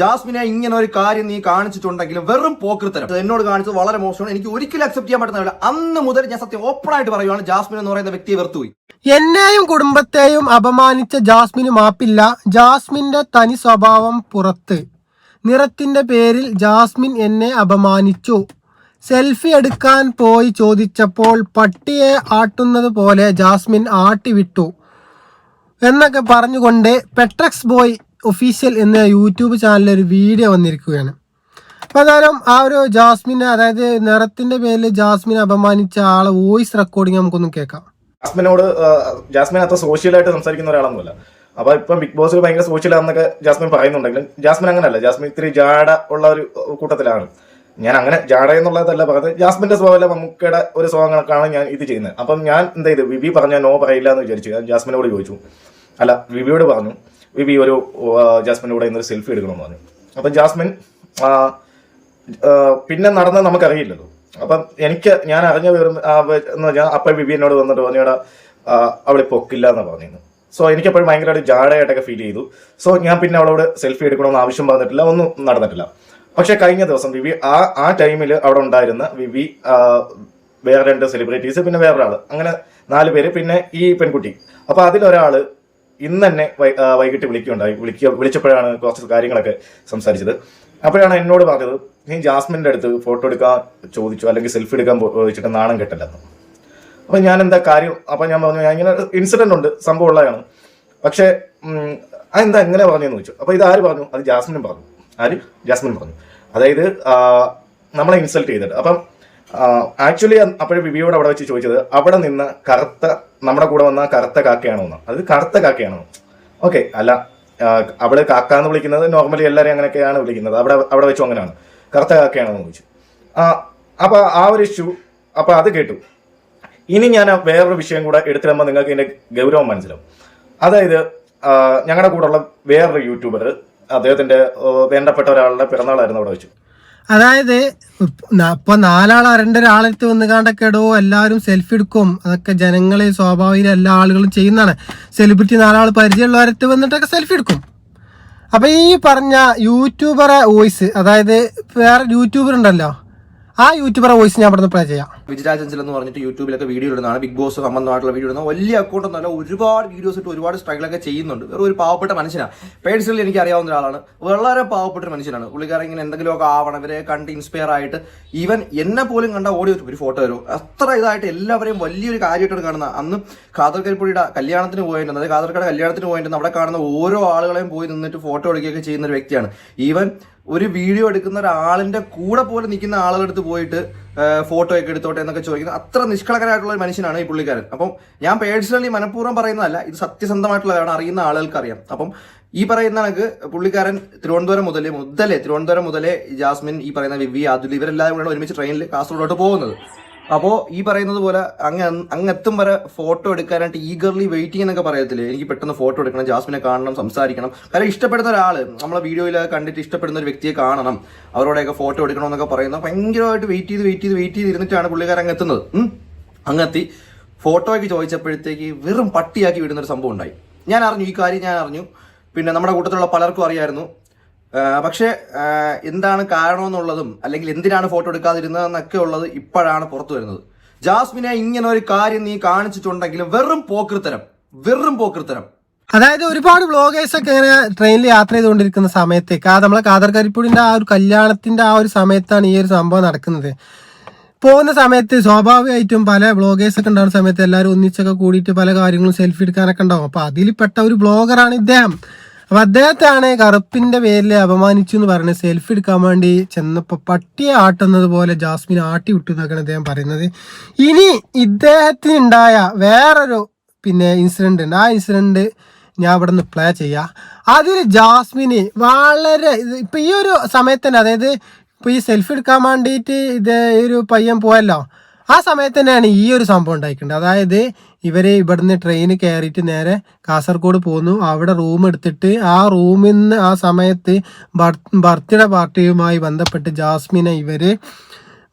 ജാസ്മിനെ ഇങ്ങനെ ഒരു കാര്യം നീ കാണിച്ചിട്ടുണ്ടെങ്കിൽ വെറും പോക്കൃത്തരം. എന്നോട് കാണിച്ചത് വളരെ മോശമാണ്. എനിക്ക് ഒരിക്കലും അക്സെപ്റ്റ് ചെയ്യാൻ പറ്റുന്നില്ല അന്ന് മുതൽ ഞാൻ സത്യം ഓപ്പൺ ആയിട്ട് പറയുവാണ് ജാസ്മിൻ എന്ന് പറയുന്ന വ്യക്തിയെ വെറുത്തുപോയി. എന്നെയും കുടുംബത്തെയും അപമാനിച്ച ജാസ്മിന് മാപ്പില്ല. ജാസ്മിന്റെ തനി സ്വഭാവം പുറത്ത്. നിറത്തിന്റെ പേരിൽ ജാസ്മിൻ എന്നെ അപമാനിച്ചു. സെൽഫി എടുക്കാൻ പോയി ചോദിച്ചപ്പോൾ പട്ടിയെ ആട്ടുന്നത് പോലെ ജാസ്മിൻ ആട്ടിവിട്ടു. എന്നൊക്കെ പറഞ്ഞുകൊണ്ട് പെട്രക്സ് ബോയ് ഒഫീഷ്യൽ എന്ന യൂട്യൂബ് ചാനലിൽ ഒരു വീഡിയോ വന്നിരിക്കുകയാണ്. അതാരം ആ ഒരു ജാസ്മിനെ അതായത് നിറത്തിന്റെ പേരിൽ ജാസ്മിനെ അപമാനിച്ച ആളെ വോയിസ് റെക്കോർഡിങ് നമുക്കൊന്ന് കേൾക്കാം. ജാസ്മിനോട് ജാസ്മിൻ അത്ര സോഷ്യലായിട്ട് സംസാരിക്കുന്ന ഒരാളൊന്നുമല്ല. അപ്പൊ ഇപ്പം ബിഗ് ബോസിൽ ഭയങ്കര സോഷ്യലാണെന്നൊക്കെ ജാസ്മിൻ പറയുന്നുണ്ടെങ്കിലും ജാസ്മിൻ അങ്ങനെയല്ല ജാസ്മിൻ ഇത്തിരി ജാട ഉള്ള ഒരു കൂട്ടത്തിലാണ്. ഞാൻ അങ്ങനെ ജാട എന്നുള്ളതല്ല പറഞ്ഞത്. ജാസ്മിന്റെ സ്വഭാവമല്ല മമ്മൂക്കയുടെ ഒരു സ്വഭാവം കണക്കാണ് ഞാൻ ഇത് ചെയ്യുന്നത്. അപ്പം ഞാൻ എന്താ ചെയ്ത്? വിവി പറഞ്ഞാൽ നോ പറയില്ല എന്ന് വിചാരിച്ചു ജാസ്മിനോട് ചോദിച്ചു. അല്ല വിവിയോട് പറഞ്ഞു. വിവി ഒരു ജാസ്മിന്റെ കൂടെ ഇന്നൊരു സെൽഫി എടുക്കണമെന്ന് പറഞ്ഞു. അപ്പം ജാസ്മിൻ പിന്നെ നടന്നത് നമുക്കറിയില്ലല്ലോ. അപ്പം എനിക്ക് ഞാൻ അറിഞ്ഞ വിവരം എന്ന് പറഞ്ഞാൽ അപ്പം ബിബി എന്നോട് വന്നിട്ട് പറഞ്ഞാൽ അവളെ പൊക്കില്ല എന്ന് പറഞ്ഞിരുന്നു. സോ എനിക്കപ്പോഴും ഭയങ്കരമായിട്ട് ജാടയായിട്ടൊക്കെ ഫീൽ ചെയ്തു. സോ ഞാൻ പിന്നെ അവളോട് സെൽഫി എടുക്കണമെന്ന് ആവശ്യം പറഞ്ഞിട്ടില്ല ഒന്നും നടന്നിട്ടില്ല. പക്ഷെ കഴിഞ്ഞ ദിവസം വിവി ആ ആ ടൈമിൽ അവിടെ ഉണ്ടായിരുന്ന വിവി വേറെ രണ്ട് സെലിബ്രിറ്റീസ് പിന്നെ വേറൊരാൾ അങ്ങനെ നാല് പേര് പിന്നെ ഈ പെൺകുട്ടി. അപ്പോൾ അതിലൊരാൾ ഇന്ന് തന്നെ വൈകിട്ട് വിളിക്കുകയുണ്ടായി വിളിക്കുക വിളിച്ചപ്പോഴാണ് കുറച്ച് കാര്യങ്ങളൊക്കെ സംസാരിച്ചത്. അപ്പോഴാണ് എന്നോട് പറഞ്ഞത് നീ ജാസ്മിന്റെ അടുത്ത് ഫോട്ടോ എടുക്കാൻ ചോദിച്ചു അല്ലെങ്കിൽ സെൽഫി എടുക്കാൻ ചോദിച്ചിട്ട് നാണം കെട്ടല്ലെന്ന്. അപ്പം ഞാൻ എന്താ കാര്യം അപ്പം ഞാൻ പറഞ്ഞു ഞാൻ ഇങ്ങനെ ഇൻസിഡന്റ് ഉണ്ട് സംഭവം ഉള്ളതാണ്. പക്ഷേ അതെന്താ എങ്ങനെ പറഞ്ഞെന്ന് ചോദിച്ചു. അപ്പോൾ ഇത് ആര് പറഞ്ഞു? അത് ജാസ്മിനും പറഞ്ഞു. ആര്? ജാസ്മിൻ പറഞ്ഞു. അതായത് നമ്മളെ ഇൻസൾട്ട് ചെയ്തിട്ട്. അപ്പം ആക്ച്വലി അപ്പോഴും വിവിയോട് അവിടെ വെച്ച് ചോദിച്ചത് അവിടെ നിന്ന് കറുത്ത നമ്മുടെ കൂടെ വന്ന കറുത്ത കാക്കയാണോ എന്ന്. അത് കറുത്ത കാക്കയാണോ ഓക്കെ അല്ല അവിടെ കാക്ക എന്ന് വിളിക്കുന്നത് നോർമലി എല്ലാവരും അങ്ങനെയൊക്കെയാണ് വിളിക്കുന്നത്. അവിടെ അവിടെ വെച്ചു അങ്ങനെയാണ്. കറുത്ത കാക്കയാണോ എന്ന് ചോദിച്ചു. അപ്പൊ ആ ഒരു ഇഷ്യൂ അപ്പൊ അത് കേട്ടു. ഇനി ഞാൻ വേറൊരു വിഷയം കൂടെ എടുത്തിടുമ്പോൾ നിങ്ങൾക്ക് ഇതിന്റെ ഗൗരവം മനസ്സിലാവും. അതായത് ഞങ്ങളുടെ ഞങ്ങളുടെ കൂടെയുള്ള വേറൊരു യൂട്യൂബർ അദ്ദേഹത്തിന്റെ വേണ്ടപ്പെട്ട ഒരാളുടെ പിറന്നാളായിരുന്നു അവിടെ വെച്ചു. അതായത് ഇപ്പൊ നാലാൾ അരണ്ട ഒരാളെടുത്ത് വന്ന് കാണ്ടൊക്കെ എല്ലാവരും സെൽഫി എടുക്കും. അതൊക്കെ ജനങ്ങളെ സ്വാഭാവിക എല്ലാ ആളുകളും ചെയ്യുന്നതാണ്. സെലിബ്രിറ്റി നാലാൾ പരിചയമുള്ളവരത്ത് വന്നിട്ടൊക്കെ സെൽഫി എടുക്കും. അപ്പൊ ഈ പറഞ്ഞ യൂട്യൂബറെ വോയിസ് അതായത് വേറെ യൂട്യൂബർ ഉണ്ടല്ലോ. ആ യൂട്യൂബറെ വോയിസ് ഞാൻ ഇവിടെ പ്ലേ ചെയ്യാം. വിജയരാജൻസിൽ എന്ന് പറഞ്ഞിട്ട് യൂട്യൂബിലൊക്കെ വീഡിയോ ഇടുന്നതാണ് ബിഗ് ബോസ് സംബന്ധമായിട്ടുള്ള വീഡിയോ ഇടുന്ന വലിയ അക്കൗണ്ട് ഒന്നല്ല ഒരുപാട് വീഡിയോസ് ഇട്ട് ഒരുപാട് സ്ട്രഗിൾ ഒക്കെ ചെയ്യുന്നുണ്ട്. വേറെ ഒരു പാവപ്പെട്ട മനുഷ്യനാണ് പേഴ്സണലി എനിക്ക് അറിയാവുന്ന ഒരാളാണ്. വളരെ പാവപ്പെട്ട മനുഷ്യനാണ്. പുള്ളിക്കാരൻ ഇങ്ങനെ എന്തെങ്കിലുമൊക്കെ ആവണം ഇവരെ കണ്ട് ഇൻസ്പയർ ആയിട്ട് ഈവൻ എന്നെ പോലും കണ്ട ഓടി ഒരു ഫോട്ടോ വരും. അത്ര ഇതായിട്ട് എല്ലാവരെയും വലിയൊരു കാര്യമായിട്ടാണ് കാണുന്നത്. അന്ന് ഖാദർ കല്യാണത്തിന് പോയിട്ട് അതായത് ഖാദർക്കയുടെ കല്യാണത്തിന് പോയിട്ട് അവിടെ കാണുന്ന ഓരോ ആളുകളെയും പോയി നിന്നിട്ട് ഫോട്ടോ എടുക്കുകയൊക്കെ ചെയ്യുന്ന ഒരു വ്യക്തിയാണ്. ഈവൻ ഒരു വീഡിയോ എടുക്കുന്ന ഒരാളിന്റെ കൂടെ പോലെ നിൽക്കുന്ന ആളുടെ അടുത്ത് പോയിട്ട് ഫോട്ടോ ഒക്കെ എടുത്തോട്ടെ എന്നൊക്കെ ചോദിക്കുന്നത് അത്ര നിഷ്കളങ്കരായിട്ടുള്ള ഒരു മനുഷ്യനാണ് ഈ പുള്ളിക്കാരൻ. അപ്പം ഞാൻ പേഴ്സണലി മനഃപൂർവം പറയുന്നതല്ല ഇത് സത്യസന്ധമായിട്ടുള്ളതാണ് അറിയുന്ന ആളുകൾക്ക് അറിയാം അപ്പം ഈ പറയുന്ന കണക്ക് പുള്ളിക്കാരൻ തിരുവനന്തപുരം മുതലേ മുതലേ തിരുവനന്തപുരം മുതലേ ജാസ്മിൻ ഈ പറയുന്ന വിവി അതുൽ ഇവരെല്ലാവരും കൂടെ ഒരുമിച്ച് ട്രെയിനിൽ കാസർഗോഡോട്ട് പോകുന്നത്. അപ്പോൾ ഈ പറയുന്നത് പോലെ അങ്ങ് എത്തും വരെ ഫോട്ടോ എടുക്കാനായിട്ട് ഈഗർലി വെയിറ്റിംഗ് എന്നൊക്കെ പറയത്തില്ലേ? എനിക്ക് പെട്ടെന്ന് ഫോട്ടോ എടുക്കണം ജാസ്മിനെ കാണണം സംസാരിക്കണം. കാരണം ഇഷ്ടപ്പെടുന്ന ഒരാൾ നമ്മളെ വീഡിയോയിൽ കണ്ടിട്ട് ഇഷ്ടപ്പെടുന്ന ഒരു വ്യക്തിയെ കാണണം. അവരോടെയൊക്കെ ഫോട്ടോ എടുക്കണം എന്നൊക്കെ പറയുന്ന ഭയങ്കരമായിട്ട് വെയിറ്റ് ചെയ്ത് വെയിറ്റ് ചെയ്ത് വെയിറ്റ് ചെയ്ത് ഇരുന്നിട്ടാണ് പുള്ളിക്കാരൻ അങ്ങ് എത്തുന്നത് ഉം. അങ്ങെത്തി ഫോട്ടോയ്ക്ക് ചോദിച്ചപ്പോഴത്തേക്ക് വെറും പട്ടിയാക്കി വിടുന്ന ഒരു സംഭവം ഉണ്ടായി. ഞാൻ അറിഞ്ഞു ഈ കാര്യം ഞാൻ അറിഞ്ഞു. പിന്നെ നമ്മുടെ കൂട്ടത്തിലുള്ള പലർക്കും അറിയായിരുന്നു. പക്ഷേ എന്താണ് കാരണമെന്നുള്ളതും അല്ലെങ്കിൽ എന്തിനാണ് ഫോട്ടോ എടുക്കാതിരുന്നത് എന്നൊക്കെ ഉള്ളത് ഇപ്പോഴാണ് പുറത്തു വരുന്നത്. ജാസ്മിനെ ഇങ്ങനെ ഒരു കാര്യം നീ കാണിച്ചിട്ടുണ്ടെങ്കിലും വെറും പോക്കൃത്തരം വെറും പോക്കൃത്തരം. അതായത് ഒരുപാട് വ്ളോഗേഴ്സ് ഒക്കെ ഇങ്ങനെ ട്രെയിനിൽ യാത്ര ചെയ്തുകൊണ്ടിരിക്കുന്ന സമയത്തേക്ക് ആ നമ്മളെ കാദർ കരിപ്പൂടിന്റെ ആ ഒരു കല്യാണത്തിന്റെ ആ ഒരു സമയത്താണ് ഈ ഒരു സംഭവം നടക്കുന്നത്. പോകുന്ന സമയത്ത് സ്വാഭാവികമായിട്ടും പല വ്ളോഗേഴ്സ് ഒക്കെ ഉണ്ടാകുന്ന സമയത്ത് എല്ലാവരും ഒന്നിച്ചൊക്കെ കൂടിയിട്ട് പല കാര്യങ്ങളും സെൽഫി എടുക്കാനൊക്കെ ഉണ്ടാവും. അപ്പൊ അതിൽ പെട്ട ഒരു ബ്ലോഗറാണ് ഇദ്ദേഹം. അപ്പൊ അദ്ദേഹത്തെയാണ് കറുപ്പിന്റെ പേരിൽ അപമാനിച്ചു എന്ന് പറഞ്ഞ് സെൽഫി എടുക്കാൻ വേണ്ടി ചെന്നപ്പോ പട്ടിയെ ആട്ടുന്നത് പോലെ ജാസ്മിൻ ആട്ടി വിട്ടു എന്നൊക്കെയാണ് അദ്ദേഹം പറയുന്നത്. ഇനി ഇദ്ദേഹത്തിന് ഉണ്ടായ വേറൊരു പിന്നെ ഇൻസിഡന്റ് ഉണ്ട്. ആ ഇൻസിഡന്റ് ഞാൻ ഇവിടെ നിന്ന് പ്ലേ ചെയ്യാം. അതിൽ ജാസ്മിന് വളരെ ഇപ്പൊ ഈ ഒരു സമയത്ത് തന്നെ അതായത് ഇപ്പൊ ഈ സെൽഫി എടുക്കാൻ വേണ്ടിയിട്ട് ഇത് ഒരു പയ്യൻ പോയല്ലോ. ആ സമയത്ത് തന്നെയാണ് ഈ ഒരു സംഭവം ഉണ്ടായിട്ടുണ്ട് അതായത് ഇവർ ഇവിടുന്ന് ട്രെയിൻ കയറിയിട്ട് നേരെ കാസർഗോഡ് പോന്നു. അവിടെ റൂം എടുത്തിട്ട് ആ റൂമിൽ നിന്ന് ആ സമയത്ത് ബർത്ത്ഡേ പാർട്ടിയുമായി ബന്ധപ്പെട്ട് ജാസ്മിനെ ഇവർ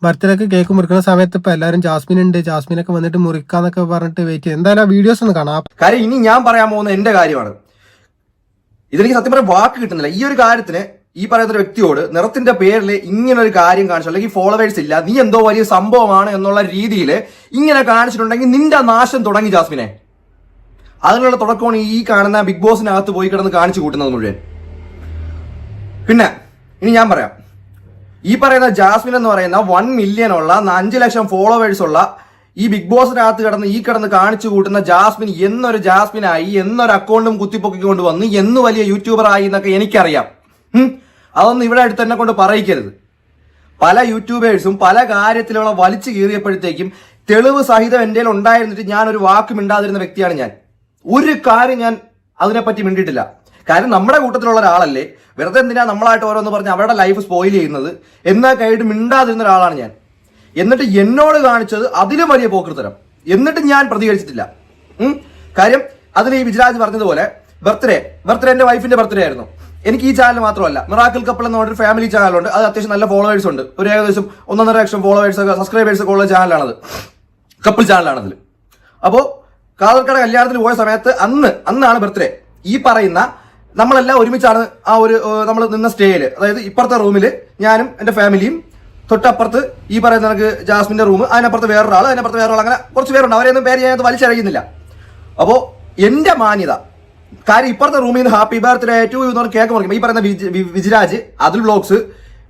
ബർത്ത്ഡേക്ക് കേക്ക് മുറിക്കുന്ന സമയത്ത് ഇപ്പൊ എല്ലാവരും ജാസ്മിൻ ഉണ്ട് ജാസ്മിനൊക്കെ വന്നിട്ട് മുറിക്കാന്നൊക്കെ പറഞ്ഞിട്ട് വെയിറ്റ് ചെയ്യും എന്തായാലും ആ വീഡിയോസ് ഒന്ന് കാണാം. കാര്യം ഇനി ഞാൻ പറയാൻ പോകുന്ന എന്റെ കാര്യമാണ്. ഇതെനിക്ക് സത്യം പറയാൻ വാക്ക് കിട്ടുന്നില്ല. ഈ ഒരു കാര്യത്തിന് ഈ പറയുന്ന വ്യക്തിയോട് നിറത്തിന്റെ പേരിൽ ഇങ്ങനെ ഒരു കാര്യം കാണിച്ചു അല്ലെങ്കിൽ ഫോളോവേഴ്സ് ഇല്ല നീ എന്തോ വലിയ സംഭവമാണ് എന്നുള്ള രീതിയിൽ ഇങ്ങനെ കാണിച്ചിട്ടുണ്ടെങ്കിൽ നിന്റെ നാശം തുടങ്ങി ജാസ്മിനെ. അതിനുള്ള തുടക്കമാണ് ഈ കാണുന്ന ബിഗ് ബോസിനകത്ത് പോയി കിടന്ന് കാണിച്ചു കൂട്ടുന്നത് മുഴുവൻ. പിന്നെ ഇനി ഞാൻ പറയാം. ഈ പറയുന്ന ജാസ്മിൻ എന്ന് പറയുന്ന വൺ മില്യൺ ഉള്ള അഞ്ച് ലക്ഷം ഫോളോവേഴ്സ് ഉള്ള ഈ ബിഗ് ബോസിനകത്ത് കിടന്ന് ഈ കിടന്ന് കാണിച്ചു കൂട്ടുന്ന ജാസ്മിൻ എന്നൊരു ജാസ്മിനായി എന്നൊരു അക്കൗണ്ടും കുത്തിപ്പൊക്കിക്കൊണ്ട് വന്ന് എന്ന് വലിയ യൂട്യൂബർ ആയി എന്നൊക്കെ എനിക്കറിയാം. അതൊന്നും ഇവിടെ അടുത്ത് തന്നെ കൊണ്ട് പറയിക്കരുത്. പല യൂട്യൂബേഴ്സും പല കാര്യത്തിലുള്ള വലിച്ചു കീറിയപ്പോഴത്തേക്കും തെളിവ് സഹിതം എന്റെ ഉണ്ടായിരുന്നിട്ട് ഞാൻ ഒരു വാക്ക് മിണ്ടാതിരുന്ന വ്യക്തിയാണ് ഞാൻ. ഒരു കാര്യം ഞാൻ അതിനെപ്പറ്റി മിണ്ടിട്ടില്ല കാരണം നമ്മുടെ കൂട്ടത്തിലുള്ള ഒരാളല്ലേ. വെറുതെ എന്തിനാ നമ്മളായിട്ട് ഓരോന്ന് പറഞ്ഞ് അവരുടെ ലൈഫ് സ്പോയിൽ ചെയ്യുന്നത്? എന്നാ കഴിഞ്ഞിട്ട് മിണ്ടാതിരുന്ന ഒരാളാണ് ഞാൻ. എന്നിട്ട് എന്നോട് കാണിച്ചത് അതിലും വലിയ പോക്കൃത്തരം. എന്നിട്ട് ഞാൻ പ്രതികരിച്ചിട്ടില്ല. കാര്യം അതിൽ ഈ വിജരാജ് പറഞ്ഞതുപോലെ ബർത്ത്ഡേ. ബർത്ത്ഡേ എന്റെ വൈഫിന്റെ ബർത്ത്ഡേ ആയിരുന്നു. എനിക്ക് ഈ ചാനൽ മാത്രമല്ല മിറാക്കിൾ കപ്പിൾ എന്ന് പറഞ്ഞൊരു ഫാമിലി ചാനലുണ്ട് അത് അത്യാവശ്യം നല്ല ഫോളോവേഴ്സ് ഉണ്ട്. ഒരു ഏകദേശം ഒന്നൊന്നര ലക്ഷം ഫോളോവേഴ്സ് ഒക്കെ സബ്സ്ക്രൈബേഴ്സ് ഒക്കെ ഉള്ള ചാനലാണത് കപ്പിൾ ചാനലാണതിൽ അപ്പോൾ കാതർക്കട കല്യാണത്തിന് പോയ സമയത്ത് അന്ന് അന്നാണ് ബർത്ത്ഡേ ഈ പറയുന്ന നമ്മളെല്ലാം ഒരുമിച്ചാണ് ആ ഒരു നമ്മൾ നിന്ന സ്റ്റേയിൽ അതായത് ഇപ്പുറത്തെ റൂമിൽ ഞാനും എന്റെ ഫാമിലിയും തൊട്ടപ്പുറത്ത് ഈ പറയുന്ന നമുക്ക് ജാസ്മിന്റെ റൂം അതിനപ്പുറത്ത് വേറൊരാൾ അതിനപ്പുറത്ത് വേറൊരാൾ അങ്ങനെ കുറച്ച് പേരുണ്ട്. അവരെയൊന്നും പേര് ഞാനത് വലിച്ചറിയുന്നില്ല. അപ്പോൾ എന്റെ മാന്യത കാര്യം ഇപ്പുറത്തെ റൂമിൽ നിന്ന് ഹാപ്പി ബർത്ത്ഡേ ടു എന്ന് പറഞ്ഞ് കേക്ക് മുറിക്കും ഈ പറയുന്ന വിജിരാജ് അതുൽ ബ്ലോഗ്സ്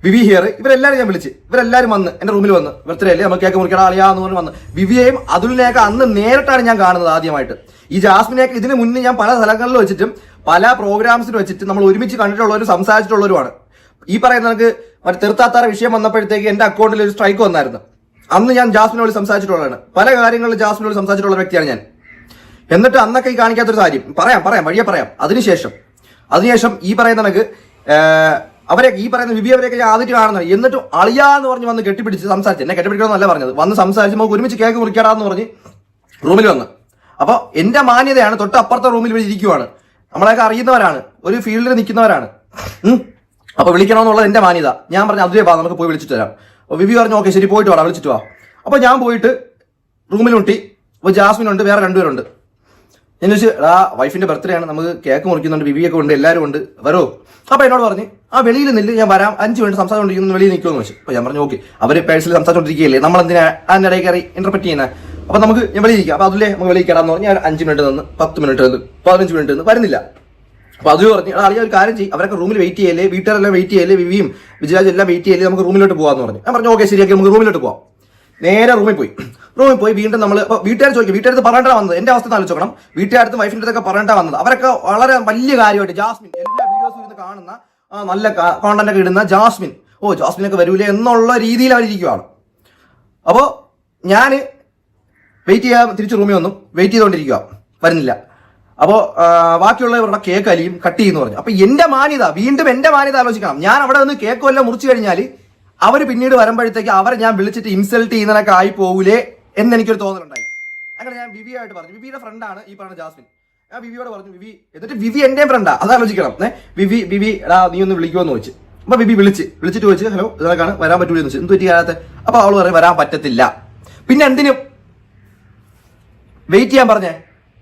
വിവി ഹിയർ ഇവരെല്ലാവരും ഞാൻ വിളിച്ച്. ഇവരെല്ലാവരും വന്ന് എന്റെ റൂമിൽ വന്ന്. ബർത്ത്ഡേ അല്ലേ? നമുക്ക് കേക്ക് മുറിക്കണം അളിയാന്ന് പറഞ്ഞ് വന്ന്. വിവിയെയും അതുലിനെയൊക്കെ അന്ന് നേരിട്ടാണ് ഞാൻ കാണുന്നത് ആദ്യമായിട്ട്. ഈ ജാസ്മിനെയൊക്കെ ഇതിന് മുന്നേ ഞാൻ പല സ്ഥലങ്ങളിൽ വെച്ചിട്ടും പല പ്രോഗ്രാംസിൽ വെച്ചിട്ട് നമ്മൾ ഒരുമിച്ച് കണ്ടിട്ടുള്ളവരും സംസാരിച്ചിട്ടുള്ളവരുമാണ്. ഈ പറയുന്ന നമുക്ക് മറ്റേ തീർത്താത്താറ വിഷയം വന്നപ്പോഴത്തേക്ക് എന്റെ അക്കൗണ്ടിൽ ഒരു സ്ട്രൈക്ക് വന്നായിരുന്നു. അന്ന് ഞാൻ ജാസ്മിനോട് സംസാരിച്ചിട്ടുള്ളതാണ്. പല കാര്യങ്ങളിൽ ജാസ്മിനോട് സംസാരിച്ചിട്ടുള്ള വ്യക്തിയാണ് ഞാൻ. എന്നിട്ട് അന്നൊക്കെ ഈ കാണിക്കാത്തൊരു കാര്യം. പറയാം പറയാം വഴിയെ പറയാം. അതിനുശേഷം അതിനുശേഷം ഈ പറയുന്ന കണക്ക് അവരെ ഈ പറയുന്ന വിവി അവരെയൊക്കെ ഞാൻ ആദ്യം കാണുന്നത്. എന്നിട്ട് അളിയാ എന്ന് പറഞ്ഞ് വന്ന് കെട്ടിപ്പിടിച്ച് സംസാരിച്ചു എന്നെ കെട്ടിപ്പിടിക്കണമെന്നല്ല പറഞ്ഞത്. വന്ന് സംസാരിച്ച് നമുക്ക് ഒരുമിച്ച് കേക്ക് മുറിക്കാടാന്ന് പറഞ്ഞ് റൂമിൽ വന്ന്. അപ്പോൾ എന്റെ മാന്യതയാണ് തൊട്ട് അപ്പുറത്തെ റൂമിൽ ഇരിക്കുവാണ്. നമ്മളെയൊക്കെ അറിയുന്നവരാണ്. ഒരു ഫീൽഡിൽ നിൽക്കുന്നവരാണ്. അപ്പോൾ അപ്പൊ വിളിക്കണമെന്നുള്ളത് എന്റെ മാന്യത. ഞാൻ പറഞ്ഞു അതുവേ പാ നമുക്ക് പോയി വിളിച്ചിട്ട് വരാം. വിവി പറഞ്ഞു ഓക്കെ ശരി പോയിട്ട് വാടാ വിളിച്ചിട്ട് വാ. അപ്പൊ ഞാൻ പോയിട്ട് റൂമിൽ മുട്ടി അപ്പൊ ജാസ്മിൻ ഉണ്ട് വേറെ രണ്ടുപേരുണ്ട്. ചോദിച്ചു ആ വൈഫിന്റെ ബർത്ത്ഡേ ആണ്. നമുക്ക് കേക്ക് മുറിക്കുന്നുണ്ട് ബിബിയൊക്കെ ഉണ്ട് എല്ലാവരും ഉണ്ട്. വരോ. അപ്പൊ എന്നോട് പറഞ്ഞു ആ വെളിയിൽ നില്ല് ഞാൻ വരാം. അഞ്ച് മിനിറ്റ് സംസാരിച്ചുകൊണ്ടിരിക്കുന്നു വെളിയിൽ നിൽക്കുമെന്ന് വെച്ചു അപ്പൊ ഞാൻ പറഞ്ഞു ഓക്കെ. അവർ പേഴ്സിൽ സംസാരിച്ചോണ്ടിരിക്കുകയല്ലേ? നമ്മൾ എന്തിനാ അതിനിടയിൽ കയറി ഇന്റർപ്രറ്റ് ചെയ്യുന്നത് അപ്പൊ നമുക്ക് ഞാൻ വെളിയിൽ ഇരിക്കാം. അപ്പൊ അതിലേ നമുക്ക് വെളിയിൽ കയറാന്ന് പറഞ്ഞു. ഞാൻ അഞ്ച് മിനിറ്റ് നിന്ന് പത്ത് മിനിറ്റ് നിന്ന് പതിനഞ്ച് മിനിറ്റ് നിന്ന് വരുന്നില്ല. അപ്പൊ അത് പറഞ്ഞു "എടാ, അറിയാം ഒരു കാര്യം ചെയ്യും. അവരൊക്കെ റൂമിൽ വെയിറ്റ് ചെയ്യല്ലേ? വീട്ടുകാരെല്ലാം വെയിറ്റ് ചെയ്യല്ലേ? വിവിയും വിജയാജ് എല്ലാം വെയിറ്റ് ചെയ്യല്ലേ? നമുക്ക് റൂമിലോട്ട് പോകാന്ന് പറഞ്ഞു. ഞാൻ പറഞ്ഞു ഓക്കെ ശരിയാക്കി നമുക്ക് റൂമിലോട്ട് പോവാം. നേരെ റൂമിൽ പോയി. റൂമിൽ പോയി വീണ്ടും നമ്മൾ വീട്ടുകാർ ചോദിക്കും വീട്ടുകാരത്ത് പറഞ്ഞിട്ടാണ് വന്നത്? എന്റെ അവസ്ഥ ആലോചിക്കണം വീട്ടുകാരത്ത് വൈഫിന്റെ അടുത്തൊക്കെ പറഞ്ഞിട്ടാണ് വന്നത്? അവരൊക്കെ വളരെ വലിയ കാര്യമായിട്ട് ജാസ്മിൻ എല്ലാ വീഡിയോസും ഇരുന്ന് കാണുന്ന നല്ല കോണ്ടന്റ് ഒക്കെ ഇടുന്ന ജാസ്മിൻ. ഓ ജാസ്മിനൊക്കെ വരൂലേ എന്നുള്ള രീതിയിൽ അവരിയ്ക്കുവാണ് അപ്പോൾ ഞാൻ വെയിറ്റ് ചെയ്യാൻ തിരിച്ച് റൂമിൽ വന്നു. വെയിറ്റ് ചെയ്തുകൊണ്ടിരിക്കുക വരുന്നില്ല. അപ്പോൾ ബാക്കിയുള്ളവരുടെ കേക്ക് അലിയും കട്ട് ചെയ്യുന്നു പറഞ്ഞു. അപ്പൊ എന്റെ മാന്യത വീണ്ടും എന്റെ മാന്യത ആലോചിക്കണം. ഞാൻ അവിടെ നിന്ന് കേക്ക് വല്ലതും മുറിച്ചു കഴിഞ്ഞാൽ അവർ പിന്നീട് വരുമ്പോഴത്തേക്ക് അവരെ ഞാൻ വിളിച്ചിട്ട് ഇൻസൾട്ട് ചെയ്യുന്നതിനൊക്കെ ആയി പോകൂലേ എന്ന് എനിക്കൊരു തോന്നലുണ്ടായി. അങ്ങനെ ഞാൻ വിവിയായിട്ട് പറഞ്ഞു. വിവിയുടെ ഫ്രണ്ടാണ് ഈ പറഞ്ഞ ജാസ്മിൻ. ഞാൻ വിവിയോട് പറഞ്ഞു വിവി എന്നിട്ട് വിവി എന്റെ ഫ്രണ്ടാ അത് ആലോചിക്കണം. വിവി വിവി എടാ നീ ഒന്ന് വിളിക്കുമെന്ന് ചോദിച്ചു. അപ്പൊ വിവി വിളിച്ച് വിളിച്ചിട്ട് ചോദിച്ചു ഹലോ ഇതൊക്കെയാണ് വരാൻ പറ്റൂലെന്ന് ചോദിച്ചു. എന്ത് പറ്റി കാലത്ത് അപ്പൊ അവൾ പറയും വരാൻ പറ്റത്തില്ല. പിന്നെ എന്തിനും? വെയിറ്റ് ചെയ്യാൻ പറഞ്ഞേ.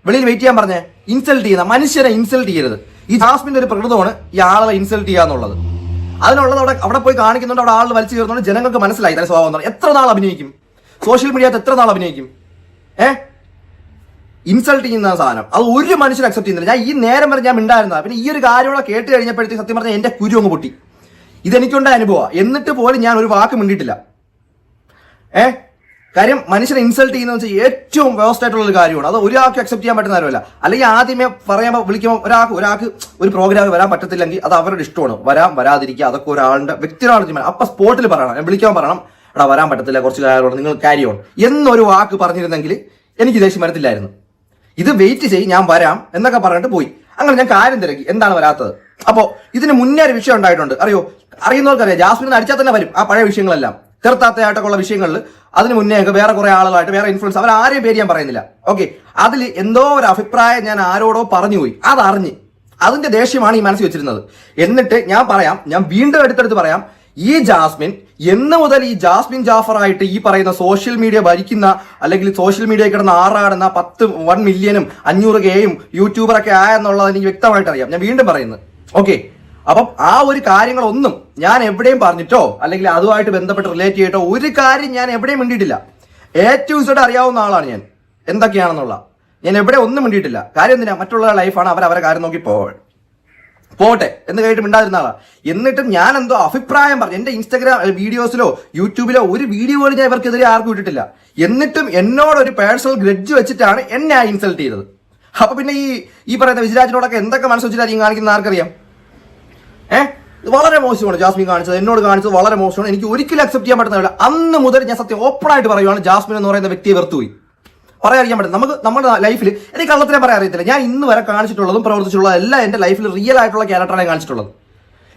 വെളിയിൽ വെയിറ്റ് ചെയ്യാൻ പറഞ്ഞേ. ഇൻസൾട്ട് ചെയ്യുന്ന മനുഷ്യരെ ഇൻസൾട്ട് ചെയ്യരുത്. ഈ ജാസ്മിന്റെ ഒരു പ്രകൃതമാണ് ഈ ആളെ ഇൻസൾട്ട് ചെയ്യുക എന്നുള്ളത്. അതിനുള്ളത് അവിടെ അവിടെ പോയി കാണിക്കുന്നുണ്ട് അവിടെ ആൾ വലിച്ചു ചേർന്നുകൊണ്ട് ജനങ്ങൾക്ക് മനസ്സിലായി തന്നെ സ്വഭാവം. എത്ര നാൾ അഭിനയിക്കും? സോഷ്യൽ മീഡിയത്ത് എത്ര നാൾ അഭിനയിക്കും? ഏ? ഇൻസൾട്ട് ചെയ്യുന്ന സാധനം. അത് ഒരു മനുഷ്യൻ അക്സെപ്റ്റ് ചെയ്യുന്നില്ല. ഞാൻ ഈ നേരം വരെ ഞാൻ മിണ്ടായിരുന്ന പിന്നെ ഈ ഒരു കാര്യം കൂടെ കേട്ട് കഴിഞ്ഞപ്പോഴത്തേക്ക് സത്യം പറഞ്ഞാൽ എന്റെ കുരു അങ്ങ് പൊട്ടി. ഇതെനിക്കുണ്ടായ അനുഭവം എന്നിട്ട് പോലും ഞാൻ ഒരു വാക്ക് മിണ്ടിയിട്ടില്ല. ഏ? കാര്യം മനുഷ്യനെ ഇൻസൾട്ട് ചെയ്യുന്നത് വെച്ചാൽ ഏറ്റവും വേസ്റ്റ് ആയിട്ടുള്ള ഒരു കാര്യമാണ്. അത് ഒരാൾക്ക് അക്സെപ്റ്റ് ചെയ്യാൻ പറ്റുന്ന കാര്യമല്ല. അല്ലെങ്കിൽ ആദ്യമേ പറയുമ്പോൾ വിളിക്കുമ്പോൾ ഒരാൾക്ക് ഒരാൾക്ക് ഒരു പ്രോഗ്രാം വരാൻ പറ്റത്തില്ലെങ്കിൽ അത് അവരുടെ ഇഷ്ടമാണ്. വരാം വരാതിരിക്കുക അതൊക്കെ ഒരാളുടെ വ്യക്തിയുടെ അപ്പൊ സ്പോട്ടിൽ പറയണം. വിളിക്കാൻ പറയണം. എടാ വരാൻ പറ്റത്തില്ല. കുറച്ച് കാര്യമാണ് നിങ്ങൾ കാര്യമാണ് എന്നൊരു വാക്ക് പറഞ്ഞിരുന്നെങ്കിൽ എനിക്ക് ദേഷ്യം വരത്തില്ലായിരുന്നു. ഇത് വെയിറ്റ് ചെയ്യും ഞാൻ വരാം എന്നൊക്കെ പറഞ്ഞിട്ട് പോയി. അങ്ങനെ ഞാൻ കാര്യം തിരക്കി. എന്താണ് വരാത്തത്? അപ്പോ ഇതിന് മുന്നേ ഒരു വിഷയം ഉണ്ടായിട്ടുണ്ട്. അറിയോ? അറിയുന്നവർക്കറിയാം. ജാസ്മിൻ അടിച്ചാൽ തന്നെ വരും ആ പഴയ വിഷയങ്ങളെല്ലാം. ചെറുത്താത്തയായിട്ടൊക്കെ ഉള്ള വിഷയങ്ങളിൽ അതിന് മുന്നേ വേറെ കുറെ ആളുകളായിട്ട് വേറെ ഇൻഫ്ലുവൻസ് അവർ ആരെയും പേര് ഞാൻ പറയുന്നില്ല. ഓക്കെ അതിൽ എന്തോ ഒരു അഭിപ്രായം ഞാൻ ആരോടോ പറഞ്ഞു പോയി. അതറിഞ്ഞ്. അതിന്റെ ദേഷ്യമാണ് ഈ മനസ്സിൽ വെച്ചിരുന്നത്. എന്നിട്ട് ഞാൻ പറയാം ഞാൻ വീണ്ടും എടുത്തെടുത്ത് പറയാം ഈ ജാസ്മിൻ എന്ന് മുതൽ ഈ ജാസ്മിൻ ജാഫർ ആയിട്ട് ഈ പറയുന്ന സോഷ്യൽ മീഡിയ ഭരിക്കുന്ന അല്ലെങ്കിൽ സോഷ്യൽ മീഡിയ കിടന്ന് ആറാടുന്ന പത്ത് വൺ മില്യനും അഞ്ഞൂറ് കെയും യൂട്യൂബറൊക്കെ ആയെന്നുള്ളത് എനിക്ക് വ്യക്തമായിട്ട് അറിയാം ഞാൻ വീണ്ടും പറയുന്നത്. ഓക്കെ അപ്പം ആ ഒരു കാര്യങ്ങളൊന്നും ഞാൻ എവിടെയും പറഞ്ഞിട്ടോ അല്ലെങ്കിൽ അതുമായിട്ട് ബന്ധപ്പെട്ട് റിലേറ്റ് ചെയ്തിട്ടോ ഒരു കാര്യം ഞാൻ എവിടെയും മിണ്ടിയിട്ടില്ല. ഏറ്റവും ഇസോട്ട് അറിയാവുന്ന ആളാണ് ഞാൻ. എന്തൊക്കെയാണെന്നുള്ള. ഞാൻ എവിടെ ഒന്നും മിണ്ടിയിട്ടില്ല. കാര്യം എന്തിനാ? മറ്റുള്ള ലൈഫാണ് അവർ അവരെ കാര്യം നോക്കി പോവാൻ പോട്ടെ. എന്ന് കേട്ട് മിണ്ടാതിരുന്ന ആളാ. എന്നിട്ടും ഞാൻ എന്തോ അഭിപ്രായം പറഞ്ഞു. എന്റെ ഇൻസ്റ്റാഗ്രാം വീഡിയോസിലോ യൂട്യൂബിലോ ഒരു വീഡിയോ പോലും ഞാൻ ഇവർക്കെതിരെ ആർക്കും ഇട്ടിട്ടില്ല. എന്നിട്ടും എന്നോട് ഒരു പേഴ്സണൽ ഗ്രഡ്ജ് വെച്ചിട്ടാണ് എന്നെ ഇൻസൾട്ട് ചെയ്തത്. അപ്പൊ പിന്നെ ഈ ഈ പറയുന്ന വിജിരാജിനോടൊക്കെ എന്തൊക്കെ മനസ്സ് വെച്ചിട്ടായിരിക്കും കാണിക്കുന്ന ആർക്കറിയാം? ഏഹ് വളരെ മോശമാണ് ജാസ്മിൻ കാണിച്ചത്. എന്നോട് കാണിച്ചത് വളരെ മോശമാണ്. എനിക്ക് ഒരിക്കലും അക്സെപ്റ്റ് ചെയ്യാൻ പറ്റുന്നില്ല അന്ന് മുതൽ ഞാൻ സത്യം ഓപ്പൺ ആയിട്ട് പറയുവാണ് ജാസ്മിൻ എന്ന് പറയുന്ന വ്യക്തിയെ വെറുത്തുപോയി. പറയാതിരിക്കാൻ പറ്റും നമുക്ക് നമ്മുടെ ലൈഫിൽ എനിക്ക് കള്ളത്തിനെ പറയാൻ അറിയത്തില്ല. ഞാൻ ഇന്ന് വരെ കാണിച്ചിട്ടുള്ളതും പ്രവർത്തിച്ചിട്ടുള്ളതും എല്ലാം എന്റെ ലൈഫിൽ റിയൽ ആയിട്ടുള്ള ക്യാരക്ടറാണ് കാണിച്ചിട്ടുള്ളത്.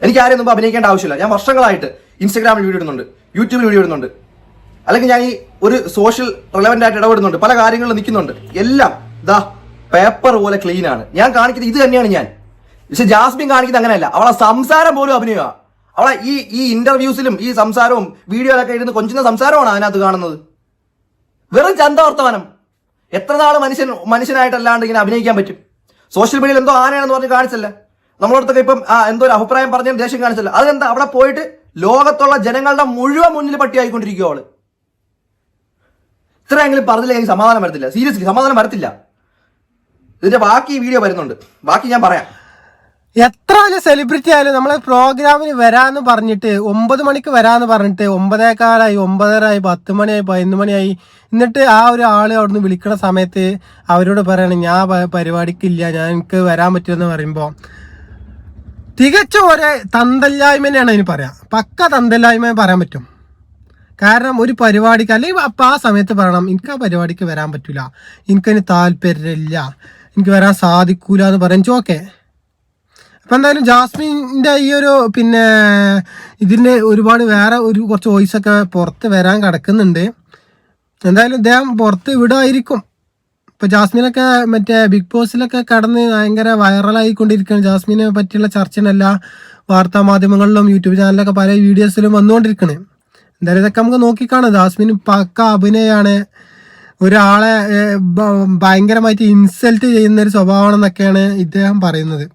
എനിക്ക് ആരെയും ഒന്നും അഭിനയിക്കേണ്ട ആവശ്യമില്ല. ഞാൻ വർഷങ്ങളായിട്ട് ഇൻസ്റ്റാഗ്രാമിൽ വീഡിയോ ഇടുന്നുണ്ട്. യൂട്യൂബിൽ വീഡിയോ ഇടുന്നുണ്ട്. അല്ലെങ്കിൽ ഞാൻ ഈ ഒരു സോഷ്യൽ റിലവന്റ് ആയിട്ട് ഇടപെടുന്നുണ്ട്. പല കാര്യങ്ങളിലും നിൽക്കുന്നുണ്ട്. എല്ലാം ദാ പേപ്പർ പോലെ ക്ലീനാണ് ഞാൻ കാണിക്കുന്നത് ഇത് തന്നെയാണ് ഞാൻ. പക്ഷെ ജാസ്മിൻ കാണിക്കുന്നത് അങ്ങനെയല്ല. അവളെ സംസാരം പോലും അഭിനയമാണ് അവളെ ഈ ഈ ഇന്റർവ്യൂസിലും ഈ സംസാരവും വീഡിയോയിലൊക്കെ ഇരുന്ന് കൊഞ്ചുന്ന സംസാരമാണ് അതിനകത്ത് കാണുന്നത്. വെറും ചന്ത വർത്തമാനം എത്ര നാൾ മനുഷ്യൻ മനുഷ്യനായിട്ടല്ലാണ്ട് ഇങ്ങനെ അഭിനയിക്കാൻ പറ്റും? സോഷ്യൽ മീഡിയയിൽ എന്തോ ആനയാണെന്ന് പറഞ്ഞ് കാണിച്ചല്ല. നമ്മളടുത്തൊക്കെ ഇപ്പം എന്തോ ഒരു അഭിപ്രായം പറഞ്ഞ ദേഷ്യം കാണിച്ചല്ല. അതെന്താ അവിടെ പോയിട്ട് ലോകത്തുള്ള ജനങ്ങളുടെ മുഴുവൻ മുന്നിൽ പട്ടിയായിക്കൊണ്ടിരിക്കുക അവൾ. ഇത്രയെങ്കിലും പറഞ്ഞില്ല എനിക്ക് സമാധാനം വരത്തില്ല. സീരിയസ്ലി സമാധാനം വരത്തില്ല. ഇതിന്റെ ബാക്കി വീഡിയോ വരുന്നുണ്ട്. ബാക്കി ഞാൻ പറയാം. എത്ര വലിയ സെലിബ്രിറ്റി ആയാലും നമ്മളെ പ്രോഗ്രാമിന് വരാന്ന് പറഞ്ഞിട്ട് ഒമ്പത് മണിക്ക് വരാന്ന് പറഞ്ഞിട്ട് ഒമ്പതേക്കാലായി ഒമ്പതരായി പത്ത് മണിയായി പതിനൊന്ന് മണിയായി. എന്നിട്ട് ആ ഒരു ആൾ അവിടുന്ന് വിളിക്കുന്ന സമയത്ത് അവരോട് പറയണം ഞാൻ പരിപാടിക്കില്ല ഞാൻ എനിക്ക് വരാൻ പറ്റുമെന്ന് പറയുമ്പോൾ തികച്ചും ഒരേ തന്തല്ലായ്മ തന്നെയാണ് അതിന് പറയാം. പക്ക തന്തല്ലായ്മ പറയാൻ പറ്റും. കാരണം ഒരു പരിപാടിക്ക് അല്ലെങ്കിൽ അപ്പം ആ സമയത്ത് പറയണം എനിക്ക് ആ പരിപാടിക്ക് വരാൻ പറ്റില്ല എനിക്കതിന് താല്പര്യമില്ല. എനിക്ക് വരാൻ സാധിക്കൂല എന്ന് പറയാൻ ഓക്കെ അപ്പം എന്തായാലും ജാസ്മിന്റെ ഈ ഒരു പിന്നെ ഇതിന്റെ ഒരുപാട് വേറെ ഒരു കുറച്ച് വോയിസ് ഒക്കെ പുറത്ത് വരാൻ കിടക്കുന്നുണ്ട്. എന്തായാലും ഇദ്ദേഹം പുറത്ത് വിടുമായിരിക്കും ഇപ്പോൾ ജാസ്മിനൊക്കെ മറ്റേ ബിഗ് ബോസിലൊക്കെ കടന്ന് ഭയങ്കര വൈറലായിക്കൊണ്ടിരിക്കുകയാണ് ജാസ്മിനെ പറ്റിയുള്ള ചർച്ചനല്ല വാർത്താ മാധ്യമങ്ങളിലും യൂട്യൂബ് ചാനലിലൊക്കെ പല വീഡിയോസിലും വന്നുകൊണ്ടിരിക്കണേ എന്തായാലും ഇതൊക്കെ നമുക്ക് നോക്കിക്കാണാം. ജാസ്മിൻ പക്ക അഭിനയാണ്. ഒരാളെ ഭയങ്കരമായിട്ട് ഇൻസൾട്ട് ചെയ്യുന്ന ഒരു സ്വഭാവമാണെന്നൊക്കെയാണ് ഇദ്ദേഹം പറയുന്നത്.